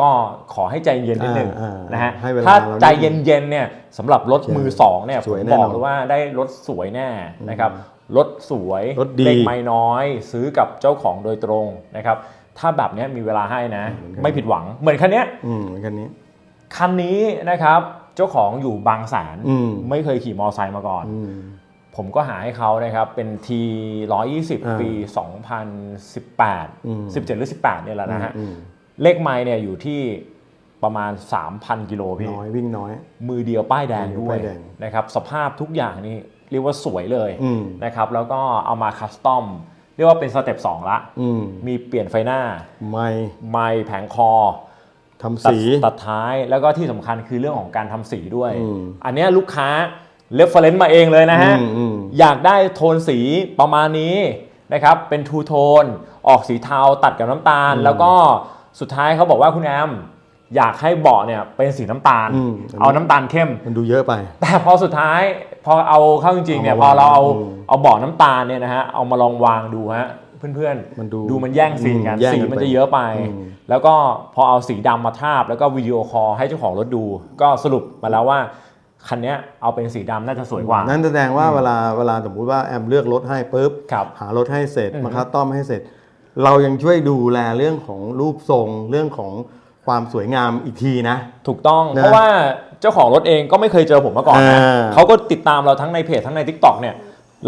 ก็ขอให้ใจเย็นนิดนึงอ่าอ่านนะฮะให้เวลาถ้าเราใจเย็นๆเนี่ยสำหรับรถใช่มือสองเนี่ยผสวยมแน่บนออกนเลยว่าได้รถสวยแน่นะครับรถสวยรถดีเลขไม่น้อย ซื้อกับเจ้าของโดยตรงนะครับ ถ้าแบบเนี้ยมีเวลาให้นะ ไม่ผิดหวังเหมือนคันเนี้ยอืมคันนี้คันนี้นะครับเจ้าของอยู่บางแสนอืมไม่เคยขี่มอไซค์มาก่อนอืมผมก็หาให้เขานะครับเป็น T อ่า120 ปี 2018อืม17 หรือ 18เนี่ยแหละนะฮะอืม เลขไมล์เนี่ยอยู่ที่ประมาณ 3,000 กิโลพี่ น้อยวิ่งน้อย มือเดียวป้ายแดงมือเดียวด้วยป้ายแดงนะครับสภาพทุกอย่างนี่เรียกว่าสวยเลยอืม นะครับแล้วก็เอามาคัสตอมเรียกว่าเป็นสเต็ป2ละ อืมมีเปลี่ยนไฟหน้า ไม่ไมล์แผงคอ ทำตัดสี ตัดท้ายแล้วก็ที่สำคัญคือเรื่องของการทำสีด้วย อืมอันเนี้ยลูกค้าเรฟเฟรนซ์มาเองเลยนะฮะ อืมอืม อยากได้โทนสีประมาณนี้นะครับ เป็นทูโทน ออกสีเทาตัดกับน้ำตาล แล้วก็ สุดท้ายเขาบอกว่าคุณแอมอยากให้เบาะเนี่ยเป็นสีน้ำตาลอืมเอาน้ำตาลเข้มมันดูเยอะไป แต่พอสุดท้ายพอเอาเข้าจริงๆเนี่ยพเอาอมาวางเราเอาอืมเอาเบาะน้ำตาลเนี่ยนะฮะเอามาลองวางดูฮะเพื่อนๆมันดูดูมันแย่งซีนกันอืมแย่งสีกันมันไปจะเยอะไปอืมแล้วก็พอเอาสีดำมาทาบ แล้วก็วิดีโอคอลให้เจ้าของรถดู ก็สรุปมาแล้วว่าคันเนี้ยเอาเป็นสีดำน่าจะสวยกว่า นั่นแสดงว่าเวลาเวลาสมมุติว่าแอมเลือกรถให้ปุ๊บครับหารถให้เสร็จอืมมาคัสตอมให้เสร็จ เรายังช่วยดูแลเรื่องของรูปทรงเรื่องของความสวยงามอีกทีนะ ถูกต้อง นะเพราะว่าเจ้าของรถเองก็ไม่เคยเจอผมมาก่อนนะอ่า เขาก็ติดตามเราทั้งในเพจทั้งใน t ิ k t o k เนี่ย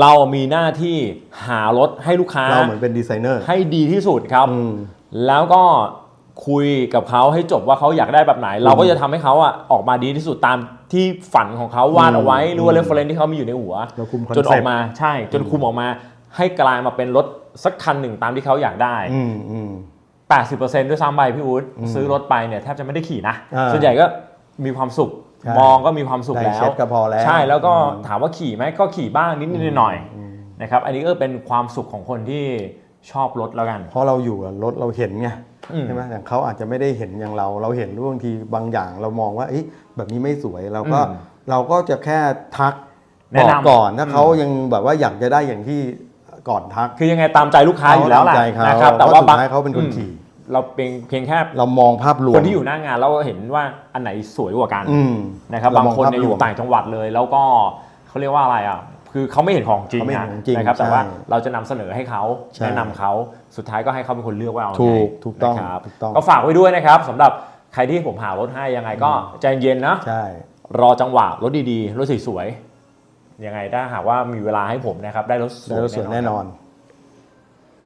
เรามีหน้าที่หารถให้ลูกค้า เราเหมือนเป็นดีไซเนอร์ ให้ดีที่สุดครับ อืม แล้วก็คุยกับเขาให้จบว่าเขาอยากได้แบบไหน เราก็จะทำให้เขาอะออกมาดีที่สุดตามที่ฝันของเขาวาดเอาไว้หรือว่าเรฟเฟรนที่เขามีอยู่ในหัวเราคุมจนออก concept มาใช่ จนคุมออกมาให้กลายมาเป็นรถ สักคันหนึ่งตามที่เขาอยากได้ อืมอืม 80%ด้วยซ้ำไปพี่อู๊ดซื้อรถไปเนี่ยแทบจะไม่ได้ขี่นะ อ่าส่วนใหญ่ก็มีความสุข ใช่มองก็มีความสุขได้แล้ว เช็ดก็พอแล้ว ใช่แล้วก็ถามว่าขี่ไหมก็ขี่บ้างนิดๆหน่อยๆนะครับอันนี้ก็เป็นความสุขของคนที่ชอบรถแล้วกัน เพราะเราอยู่กับรถเราเห็นไงอืมใช่ไหมอย่างเขาอาจจะไม่ได้เห็นอย่างเรา เราเห็นบางทีบางอย่างเรามองว่าเอ๊ะแบบนี้ไม่สวยเราก็อืมเราก็จะแค่ทักแนะบอกนำก่อนถ้าอืมเขายังแบบว่าอยากจะได้อย่างที่ ก่อนทักคือยังไงตามใจลูกค้าอยู่แล้วแหละเขตามใจเขานะครับแต่เพว่าราะสุดท้ายเขาเป็นคนอืมขี่เราเพียงเพียงแค่เรามองภาพรวมคนที่อยู่หน้างานเราก็เห็นว่าอันไหนสวยกว่ากันอืมนะครับเรบางมอคนเนี่ยภพอรวยู่มต่างจังหวัดเลย แล้วก็เขาเรียกว่าอะไรอะคือเขาไม่เห็นของจริงเขาไม่เห็นะนของจริงนะครับแต่ใช่ว่าเราจะนำเสนอให้เขาใช่แนะนำเขาสุดท้ายก็ให้เขาเป็นคนเลือกว่าเอาถูไงกถูกต้องนะครับถูกต้องก็ฝากไว้ด้วยนะครับสำหรับใครที่ผมหารถให้ยังไงก็ใจเย็นนะใช่รอจังหวะรถดีๆรถสวยๆ ยังไงถ้าหากว่ามีเวลาให้ผมนะครับได้รถสแล้ววยสวยแน่นอนค